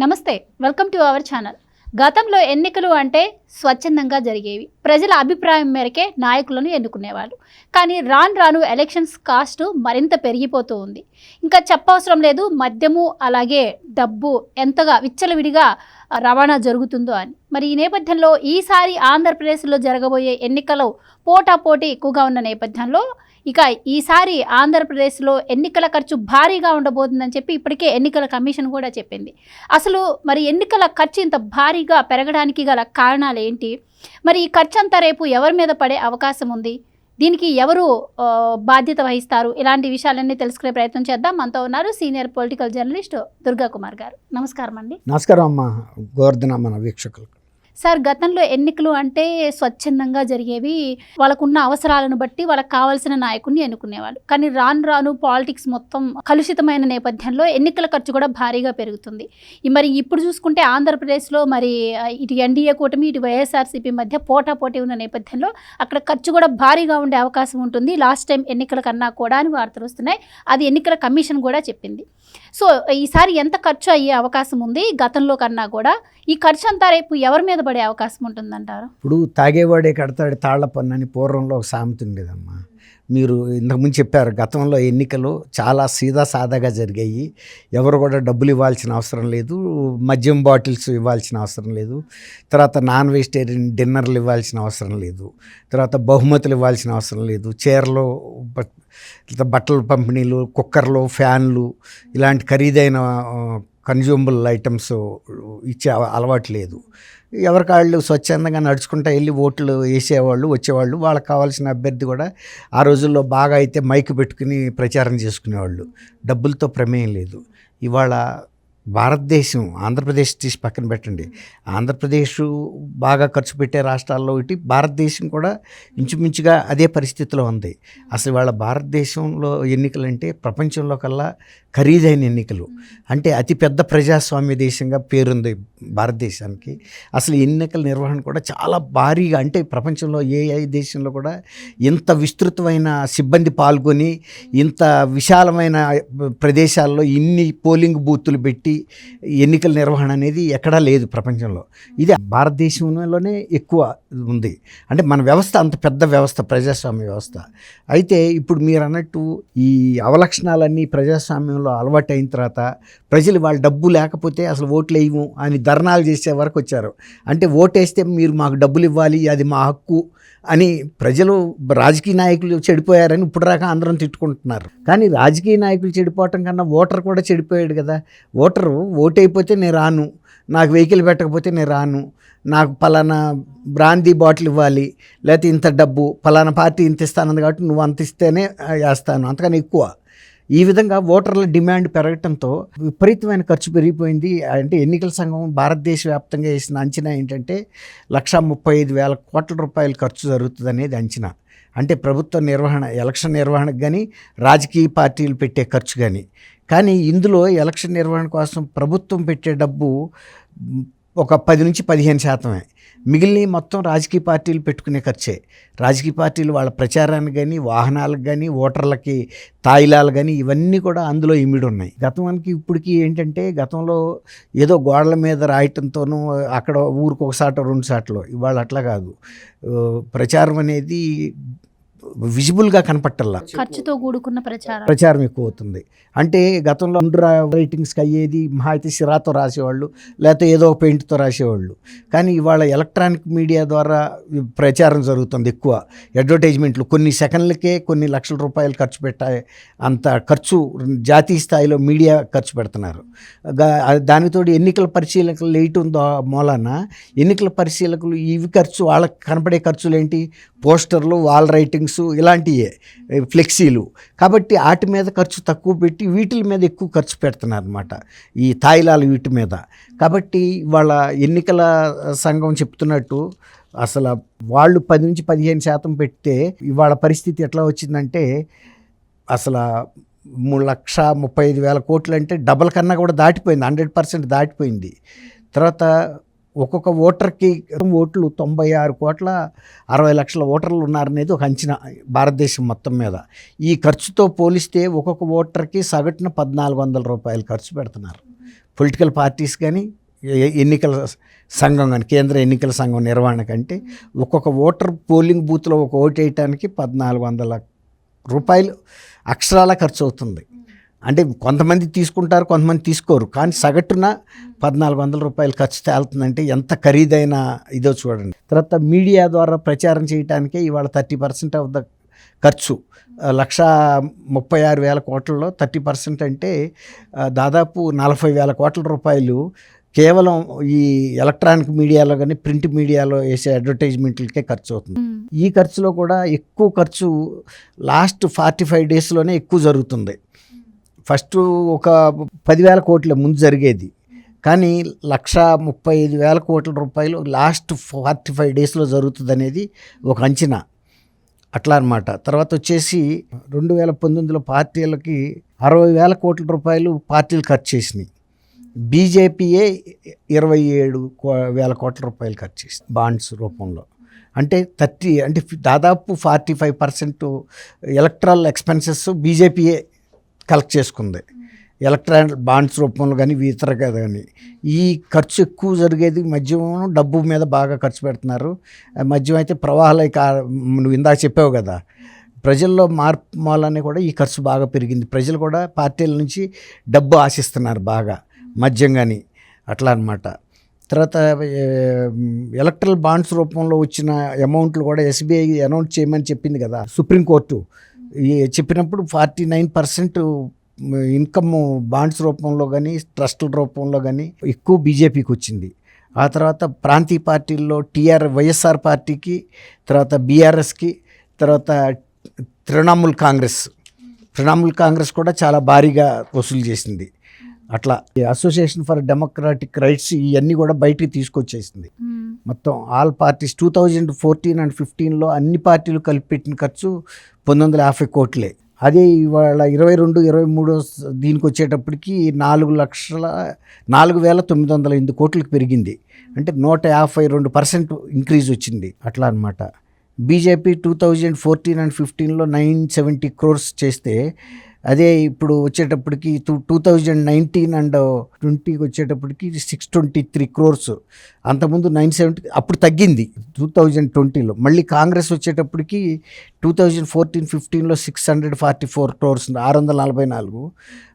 నమస్తే welcome to our channel. గతంలో ఎన్నికలు అంటే స్వచ్ఛందంగా జరిగేవి. ప్రజల అభిప్రాయం మేరకే నాయకులను ఎన్నుకునేవాళ్ళు. కానీ రాను రాను ఎలక్షన్స్ కాస్ట్ మరింత పెరిగిపోతూ ఉంది. ఇంకా చెప్పవసరం లేదు మద్యము అలాగే డబ్బు ఎంతగా విచ్చలవిడిగా రవాణా జరుగుతుందో అని. మరి ఈ నేపథ్యంలో ఈసారి ఆంధ్రప్రదేశ్లో జరగబోయే ఎన్నికలు పోటాపోటీ ఎక్కువగా ఉన్న నేపథ్యంలో ఇక ఈసారి ఆంధ్రప్రదేశ్లో ఎన్నికల ఖర్చు భారీగా ఉండబోతుందని చెప్పి ఇప్పటికే ఎన్నికల కమిషన్ కూడా చెప్పింది. అసలు మరి ఎన్నికల ఖర్చు ఇంత భారీగా పెరగడానికి గల కారణాలు ఏంటి? మరి ఈ ఖర్చు అంతా రేపు ఎవరి మీద పడే అవకాశం ఉంది? దీనికి ఎవరు బాధ్యత వహిస్తారు? ఇలాంటి విషయాలన్నీ తెలుసుకునే ప్రయత్నం చేద్దాం. మనతో ఉన్నారు senior political journalist Durga Kumar garu. నమస్కారం అండి నమస్కారం అమ్మ. గోవర్ధన మన వీక్షకులకు. సార్ గతంలో ఎన్నికలు అంటే స్వచ్ఛందంగా జరిగేవి వాళ్ళకున్న అవసరాలను బట్టి వాళ్ళకి కావాల్సిన నాయకుడిని ఎన్నుకునేవాళ్ళు. కానీ రాను రాను పాలిటిక్స్ మొత్తం కలుషితమైన నేపథ్యంలో ఎన్నికల ఖర్చు కూడా భారీగా పెరుగుతుంది. మరి ఇప్పుడు చూసుకుంటే ఆంధ్రప్రదేశ్లో మరి ఇటు ఎన్డీఏ కూటమి ఇటు వైఎస్ఆర్సీపీ మధ్య పోటాపోటీ ఉన్న నేపథ్యంలో అక్కడ ఖర్చు కూడా భారీగా ఉండే అవకాశం ఉంటుంది. లాస్ట్ టైం ఎన్నికల కన్నా కూడా అని వార్తలు వస్తున్నాయి. అది ఎన్నికల కమిషన్ కూడా చెప్పింది. సో ఈసారి ఎంత ఖర్చు అయ్యే అవకాశం ఉంది? గతంలో కన్నా కూడా ఈ ఖర్చు అంతా రేపు ఎవరి మీద పడే అవకాశం ఉంటుందంటారు? ఇప్పుడు తాగేవాడే కడతాడు తాళ్ళ పన్ను అని పూర్వంలో ఒక సామెత ఉండేదమ్మా. మీరు ఇంతకుముందు చెప్పారు గతంలో ఎన్నికలు చాలా సీదా సాదాగా జరిగాయి. ఎవరు కూడా డబ్బులు ఇవ్వాల్సిన అవసరం లేదు మద్యం బాటిల్స్ ఇవ్వాల్సిన అవసరం లేదు తర్వాత నాన్ వెజిటేరియన్ డిన్నర్లు ఇవ్వాల్సిన అవసరం లేదు తర్వాత బహుమతులు ఇవ్వాల్సిన అవసరం లేదు చీరలు బట్టల పంపిణీలు కుక్కర్లు ఫ్యాన్లు ఇలాంటి ఖరీదైన కన్జ్యూమబుల్ ఐటమ్స్ ఇచ్చే అలవాటు లేదు. ఎవరికాళ్ళు స్వచ్ఛందంగా నడుచుకుంటూ వెళ్ళి ఓట్లు వేసేవాళ్ళు వచ్చేవాళ్ళు. వాళ్ళకి కావాల్సిన అభ్యర్థి కూడా ఆ రోజుల్లో బాగా అయితే మైక్ పెట్టుకుని ప్రచారం చేసుకునేవాళ్ళు. డబ్బులతో ప్రమేయం లేదు. ఇవాళ భారతదేశం ఆంధ్రప్రదేశ్ తీసి పక్కన పెట్టండి. ఆంధ్రప్రదేశ్ బాగా ఖర్చు పెట్టే రాష్ట్రాల్లో ఇటు భారతదేశం కూడా ఇంచుమించుగా అదే పరిస్థితిలో ఉంది. అసలు వాళ్ళ భారతదేశంలో ఎన్నికలు అంటే ప్రపంచంలో కల్లా ఖరీదైన ఎన్నికలు. అంటే అతిపెద్ద ప్రజాస్వామ్య దేశంగా పేరుంది భారతదేశానికి. అసలు ఎన్నికల నిర్వహణ కూడా చాలా భారీగా అంటే ప్రపంచంలో ఏ ఏ దేశంలో కూడా ఇంత విస్తృతమైన సిబ్బంది పాల్గొని ఇంత విశాలమైన ప్రదేశాల్లో ఇన్ని పోలింగ్ బూతులు పెట్టి ఎన్నికల నిర్వహణ అనేది ఎక్కడా లేదు ప్రపంచంలో. ఇది భారతదేశంలోనే ఎక్కువ ఉంది. అంటే మన వ్యవస్థ అంత పెద్ద వ్యవస్థ ప్రజాస్వామ్య వ్యవస్థ. అయితే ఇప్పుడు మీరు అన్నట్టు ఈ అవలక్షణాలన్నీ ప్రజాస్వామ్యంలో అలవాటు అయిన తర్వాత ప్రజలు వాళ్ళ డబ్బు లేకపోతే అసలు ఓట్లు వేయము అని ధర్నాలు చేసే వరకు వచ్చారు. అంటే ఓటేస్తే మీరు మాకు డబ్బులు ఇవ్వాలి అది మా హక్కు అని ప్రజలు రాజకీయ నాయకులు చెడిపోయారని ఇప్పుడు రాక అందరం తిట్టుకుంటున్నారు. కానీ రాజకీయ నాయకులు చెడిపోవటం కన్నా ఓటర్ కూడా చెడిపోయాడు కదా. ఓటర్ ఓటైపోతే నేను రాను. నాకు వెహికల్ పెట్టకపోతే నేను రాను. నాకు పలానా బ్రాందీ బాటిల్ ఇవ్వాలి. లేకపోతే ఇంత డబ్బు పలానా పార్టీ ఇంత ఇస్తానంది కాబట్టి నువ్వు అంత ఇస్తేనే వేస్తాను. అంతకని ఎక్కువ. ఈ విధంగా ఓటర్ల డిమాండ్ పెరగటంతో విపరీతమైన ఖర్చు పెరిగిపోయింది. అంటే ఎన్నికల సంఘం భారతదేశ వ్యాప్తంగా వేసిన అంచనా ఏంటంటే లక్షా ముప్పై ఐదు వేల కోట్ల రూపాయలు ఖర్చు జరుగుతుంది అనేది అంచనా. అంటే ప్రభుత్వ నిర్వహణ ఎలక్షన్ నిర్వహణకు కానీ రాజకీయ పార్టీలు పెట్టే ఖర్చు కానీ కానీ ఇందులో ఎలక్షన్ నిర్వహణ కోసం ప్రభుత్వం పెట్టే డబ్బు ఒక పది నుంచి పదిహేను శాతమే. మిగిలిన మొత్తం రాజకీయ పార్టీలు పెట్టుకునే ఖర్చే. రాజకీయ పార్టీలు వాళ్ళ ప్రచారానికి కానీ వాహనాలకు కానీ ఓటర్లకి తాయిలాలు కానీ ఇవన్నీ కూడా అందులో ఇమిడి ఉన్నాయి గతానికి ఇప్పటికి ఏంటంటే గతంలో ఏదో గోడల మీద రాయటంతోనూ అక్కడ ఊరికి ఒక సాట రెండు సాటలో. ఇవాళ అట్లా కాదు. ప్రచారం అనేది విజిబుల్గా కనపట్టల్లా. ఖర్చుతో కూడుకున్న ప్రచారం. ప్రచారం ఎక్కువ అవుతుంది అంటే గతంలో రైటింగ్స్కి అయ్యేది మహా అయితే సిరాతో రాసేవాళ్ళు లేకపోతే ఏదో ఒక పెయింట్తో రాసేవాళ్ళు. కానీ ఇవాళ ఎలక్ట్రానిక్ మీడియా ద్వారా ప్రచారం జరుగుతుంది ఎక్కువ. అడ్వర్టైజ్మెంట్లు కొన్ని సెకండ్లకే కొన్ని లక్షల రూపాయలు ఖర్చు పెట్టే అంత ఖర్చు జాతీయ స్థాయిలో మీడియా ఖర్చు పెడుతున్నారు. దానితోటి ఎన్నికల పరిశీలకులు వేయటం దో- మూలాన ఎన్నికల పరిశీలకులు ఇవి ఖర్చు వాళ్ళకి కనపడే ఖర్చులు ఏంటి పోస్టర్లు వాల్ రైటింగ్స్ ఇలాంటివే ఫ్లెక్సీలు. కాబట్టి వాటి మీద ఖర్చు తక్కువ పెట్టి వీటి మీద ఎక్కువ ఖర్చు పెడుతున్నారు అనమాట ఈ తాయిలాలు వీటి మీద. కాబట్టి వాళ్ళ ఎన్నికల సంఘం చెప్తున్నట్టు అసలు వాళ్ళు పది నుంచి పదిహేను శాతం పెడితే ఇవాళ పరిస్థితి ఎట్లా వచ్చిందంటే అసలు మూడు లక్ష ముప్పై ఐదు వేల కోట్లు అంటే డబల్ కన్నా కూడా దాటిపోయింది హండ్రెడ్ పర్సెంట్ దాటిపోయింది. తర్వాత ఒక్కొక్క ఓటర్కి ఓట్లు తొంభై ఆరు కోట్ల అరవై లక్షల ఓటర్లు ఉన్నారనేది ఒక అంచనా భారతదేశం మొత్తం మీద. ఈ ఖర్చుతో పోలిస్తే ఒక్కొక్క ఓటర్కి సగటున పద్నాలుగు వందల రూపాయలు ఖర్చు పెడుతున్నారు. పొలిటికల్ పార్టీస్ కానీ ఎన్నికల సంఘం కానీ కేంద్ర ఎన్నికల సంఘం నిర్వహణ కంటే ఒక్కొక్క ఓటర్ పోలింగ్ బూత్లో ఒక ఓటు వేయటానికి పద్నాలుగు వందల రూపాయలు అక్షరాల ఖర్చు అవుతుంది. అంటే కొంతమంది తీసుకుంటారు కొంతమంది తీసుకోరు. కానీ సగటున పద్నాలుగు వందల రూపాయలు ఖర్చు తేలుతుందంటే ఎంత ఖరీదైన ఇదో చూడండి. తర్వాత మీడియా ద్వారా ప్రచారం చేయడానికే ఇవాళ థర్టీ పర్సెంట్ ఆఫ్ ద ఖర్చు. లక్ష ముప్పై ఆరు వేల కోట్లలో థర్టీ పర్సెంట్ అంటే దాదాపు నలభై వేల కోట్ల రూపాయలు కేవలం ఈ ఎలక్ట్రానిక్ మీడియాలో కానీ ప్రింట్ మీడియాలో వేసే అడ్వర్టైజ్మెంట్లకే ఖర్చు అవుతుంది. ఈ ఖర్చులో కూడా ఎక్కువ ఖర్చు లాస్ట్ ఫార్టీ ఫైవ్ డేస్లోనే ఎక్కువ జరుగుతుంది. ఫస్ట్ ఒక పదివేల కోట్ల ముందు జరిగేది. కానీ లక్ష ముప్పై ఐదు వేల కోట్ల రూపాయలు లాస్ట్ ఫార్టీ ఫైవ్ డేస్లో జరుగుతుంది అనేది ఒక అంచనా. అట్లా అనమాట తర్వాత వచ్చేసి రెండు వేల పంతొమ్మిదిలో పార్టీలకి అరవై వేల కోట్ల రూపాయలు పార్టీలు ఖర్చు చేసినాయి. బీజేపీయే ఇరవై ఏడు కో- వేల కోట్ల రూపాయలు ఖర్చు చేసింది బాండ్స్ రూపంలో. అంటే థర్టీ అంటే దాదాపు forty five percent electoral expenses బీజేపీయే collect చేసుకుంది. ఎలక్ట్రానిక్ బాండ్స్ రూపంలో కానీ ఇతర కానీ. ఈ ఖర్చు ఎక్కువ జరిగేది మద్యం డబ్బు మీద బాగా ఖర్చు పెడుతున్నారు. ఆ మద్యం అయితే ప్రవాహాలు నువ్వు ఇందాక చెప్పావు కదా. ప్రజల్లో మార్పు మూలనే కూడా ఈ ఖర్చు బాగా పెరిగింది. ప్రజలు కూడా పార్టీల నుంచి డబ్బు ఆశిస్తున్నారు బాగా మద్యం కానీ అట్లా అనమాట తర్వాత ఎలక్ట్రల్ బాండ్స్ రూపంలో వచ్చిన అమౌంట్లు కూడా ఎస్బీఐ అనౌన్స్ చేయమని చెప్పింది కదా సుప్రీంకోర్టు చెప్పినప్పుడు forty nine percent income bonds రూపంలో కానీ ట్రస్టుల రూపంలో కానీ ఎక్కువ బీజేపీకి వచ్చింది. ఆ తర్వాత ప్రాంతీయ పార్టీల్లో టీఆర్ వైఎస్ఆర్ పార్టీకి తర్వాత బీఆర్ఎస్కి తర్వాత తృణమూల్ కాంగ్రెస్. తృణమూల్ కాంగ్రెస్ కూడా చాలా భారీగా వసూలు చేసింది. అట్లా ఈ అసోసియేషన్ ఫర్ డెమోక్రాటిక్ రైట్స్ ఇవన్నీ కూడా బయటికి తీసుకొచ్చేసింది. మొత్తం all parties two thousand fourteen and ఫిఫ్టీన్లో అన్ని పార్టీలు కలిపి పెట్టిన ఖర్చు పంతొమ్మిది వందల యాభై కోట్లే. అదే ఇవాళ ఇరవై రెండు ఇరవై మూడు దీనికి వచ్చేటప్పటికి నాలుగు లక్షల నాలుగు వేల తొమ్మిది వందల ఎనిమిది కోట్లకు పెరిగింది. అంటే నూట యాభై రెండు పర్సెంట్ ఇంక్రీజ్ వచ్చింది. అట్లా అనమాట BJP two thousand fourteen and ఫిఫ్టీన్లో నైన్ సెవెంటీ క్రోర్స్ చేస్తే అదే ఇప్పుడు వచ్చేటప్పటికి two two thousand nineteen and ట్వంటీకి వచ్చేటప్పటికి సిక్స్ ట్వంటీ త్రీ క్రోర్స్. అంతకుముందు నైన్ సెవెంటీ అప్పుడు తగ్గింది టూ థౌజండ్ ట్వంటీలో. మళ్ళీ కాంగ్రెస్ వచ్చేటప్పటికి టూ థౌజండ్ ఫోర్టీన్ ఫిఫ్టీన్లో six hundred forty four crores ఆరు వందల నలభై నాలుగు.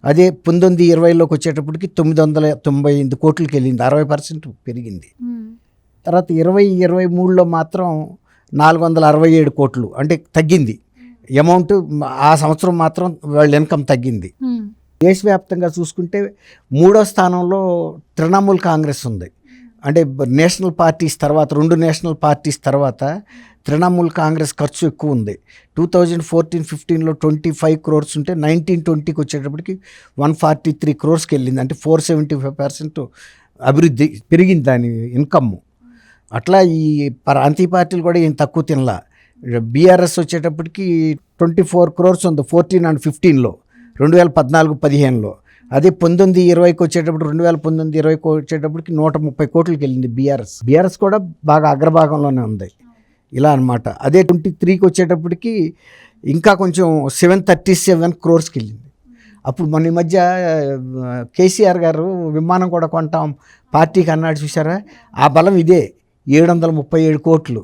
అదే పంతొమ్మిది ఇరవైలోకి వచ్చేటప్పటికి తొమ్మిది వందల తొంభై ఎనిమిది కోట్లకి వెళ్ళింది అరవై పర్సెంట్ పెరిగింది. తర్వాత ఇరవై ఇరవై మూడులో మాత్రం నాలుగు వందల అరవై ఏడు కోట్లు అంటే తగ్గింది. అమౌంట్ ఆ సంవత్సరం మాత్రం వాళ్ళ ఇన్కమ్ తగ్గింది. దేశవ్యాప్తంగా చూసుకుంటే మూడో స్థానంలో తృణమూల్ కాంగ్రెస్ ఉంది. అంటే నేషనల్ పార్టీస్ తర్వాత రెండు నేషనల్ పార్టీస్ తర్వాత తృణమూల్ కాంగ్రెస్ ఖర్చు ఎక్కువ ఉంది. టూ థౌజండ్ ఫోర్టీన్ ఫిఫ్టీన్లో ట్వంటీ ఫైవ్ క్రోర్స్ ఉంటే నైన్టీన్ ట్వంటీకి వచ్చేటప్పటికి వన్ ఫార్టీ త్రీ క్రోర్స్కి వెళ్ళింది. అంటే ఫోర్ సెవెంటీ ఫైవ్ పర్సెంట్ అభివృద్ధి పెరిగింది దాని ఇన్కమ్. అట్లా ఈ ప్రాంతీయ పార్టీలు కూడా ఏం తక్కువ తినలా. బీఆర్ఎస్ వచ్చేటప్పటికి ట్వంటీ ఫోర్ క్రోర్స్ ఉంది ఫోర్టీన్ అండ్ ఫిఫ్టీన్లో రెండు వేల పద్నాలుగు పదిహేనులో. అదే పంతొమ్మిది ఇరవైకి వచ్చేటప్పుడు రెండు వేల పంతొమ్మిది ఇరవైకి వచ్చేటప్పటికి నూట ముప్పై కోట్లకి వెళ్ళింది బీఆర్ఎస్. బీఆర్ఎస్ కూడా బాగా అగ్రభాగంలోనే ఉంది. ఇలా అన్నమాట. అదే ట్వంటీ త్రీకి వచ్చేటప్పటికి ఇంకా కొంచెం సెవెన్ థర్టీ సెవెన్ క్రోర్స్కి వెళ్ళింది. అప్పుడు మొన్న ఈ మధ్య కేసీఆర్ గారు విమానం కూడా కొంటాం పార్టీకి అన్నాడు చూసారా ఆ బలం ఇదే ఏడు వందల ముప్పై ఏడు కోట్లు.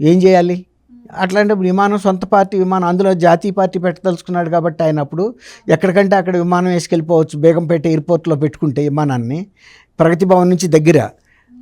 ఏం చేయాలి? అట్లాంటప్పుడు విమానం సొంత పార్టీ విమానం అందులో జాతీయ పార్టీ పెట్టదలుచుకున్నాడు కాబట్టి ఆయన అప్పుడు ఎక్కడికంటే అక్కడ విమానం వేసుకెళ్ళిపోవచ్చు బేగంపేట ఎయిర్పోర్ట్లో పెట్టుకుంటే విమానాన్ని ప్రగతి భవన్ నుంచి దగ్గర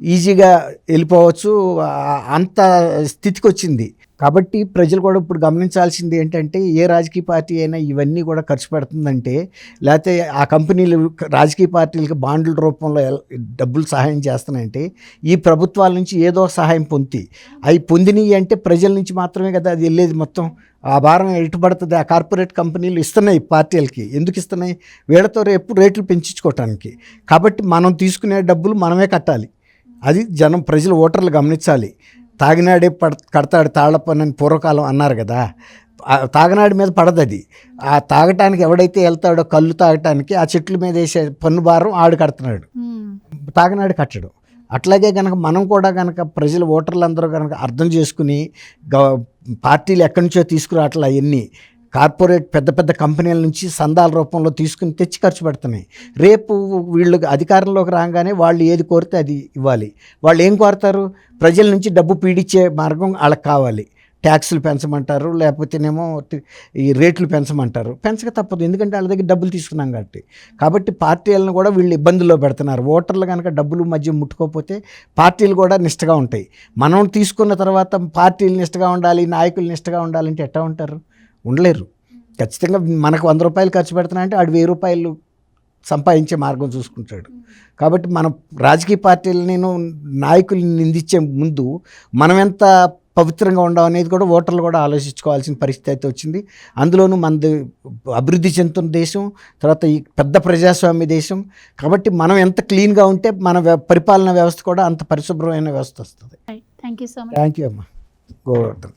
ఈజీగా వెళ్ళిపోవచ్చు అంత స్థితికి వచ్చింది. కాబట్టి ప్రజలు కూడా ఇప్పుడు గమనించాల్సింది ఏంటంటే ఏ రాజకీయ పార్టీ అయినా ఇవన్నీ కూడా ఖర్చు పెడుతుందంటే లేకపోతే ఆ కంపెనీలు రాజకీయ పార్టీలకు బాండ్ల రూపంలో డబ్బులు సహాయం చేస్తానంటే ఈ ప్రభుత్వాల నుంచి ఏదో సహాయం పొంది. అవి పొందినవి అంటే ప్రజల నుంచి మాత్రమే కదా అది వెళ్ళేది మొత్తం. ఆ భారం ఎటు పడుతుంది ఆ కార్పొరేట్ కంపెనీలు ఇస్తున్నాయి పార్టీలకి. ఎందుకు ఇస్తున్నాయి? వీళ్ళతో రేపు రేట్లు పెంచుకోవటానికి. కాబట్టి మనం తీసుకునే డబ్బులు మనమే కట్టాలి. అది జనం ప్రజలు ఓటర్లు గమనించాలి. తాగినాడే పడ కడతాడు తాళ్ళ పని అని పూర్వకాలం అన్నారు కదా. తాగనాడి మీద పడదు అది ఆ తాగటానికి ఎవడైతే వెళ్తాడో కళ్ళు తాగటానికి ఆ చెట్ల మీద వేసే పన్ను భారం ఆడు కడుతున్నాడు. తాగనాడు కట్టడం. అట్లాగే కనుక మనం కూడా కనుక ప్రజలు ఓటర్లు అందరూ కనుక అర్థం చేసుకుని గ పార్టీలు ఎక్కడి నుంచో తీసుకురావట్లే అవన్నీ. కార్పొరేట్ పెద్ద పెద్ద కంపెనీల నుంచి సందాల రూపంలో తీసుకుని తెచ్చి ఖర్చు పెడుతున్నాయి. రేపు వీళ్ళు అధికారంలోకి రాగానే వాళ్ళు ఏది కోరితే అది ఇవ్వాలి. వాళ్ళు ఏం కోరతారు? ప్రజల నుంచి డబ్బు పీడించే మార్గం వాళ్ళకి కావాలి. ట్యాక్సులు పెంచమంటారు లేకపోతేనేమో ఈ రేట్లు పెంచమంటారు. పెంచక తప్పదు. ఎందుకంటే వాళ్ళ దగ్గర డబ్బులు తీసుకున్నాం కాబట్టి. కాబట్టి పార్టీలను కూడా వీళ్ళు ఇబ్బందుల్లో పెడుతున్నారు. ఓటర్లు కనుక డబ్బులు మధ్య ముట్టుకోకపోతే పార్టీలు కూడా నిష్టగా ఉంటాయి. మనం తీసుకున్న తర్వాత పార్టీలు నిష్టగా ఉండాలి నాయకులు నిష్టగా ఉండాలంటే ఎట్టా ఉంటారు? ఉండలేరు. ఖచ్చితంగా మనకు వంద రూపాయలు ఖర్చు పెడుతున్నా అంటే ఆడు వెయ్యి రూపాయలు సంపాదించే మార్గం చూసుకుంటాడు. కాబట్టి మన రాజకీయ పార్టీలు నేను నాయకుల్ని నిందించే ముందు మనం ఎంత పవిత్రంగా ఉండాం అనేది కూడా ఓటర్లు కూడా ఆలోచించుకోవాల్సిన పరిస్థితి అయితే వచ్చింది. అందులోనూ మనది అభివృద్ధి చెందుతున్న దేశం తర్వాత ఈ పెద్ద ప్రజాస్వామ్య దేశం. కాబట్టి మనం ఎంత క్లీన్గా ఉంటే మన పరిపాలనా వ్యవస్థ కూడా అంత పరిశుభ్రమైన వ్యవస్థ వస్తుంది. Thank you so much thank you అమ్మా. గోవర్ధన్.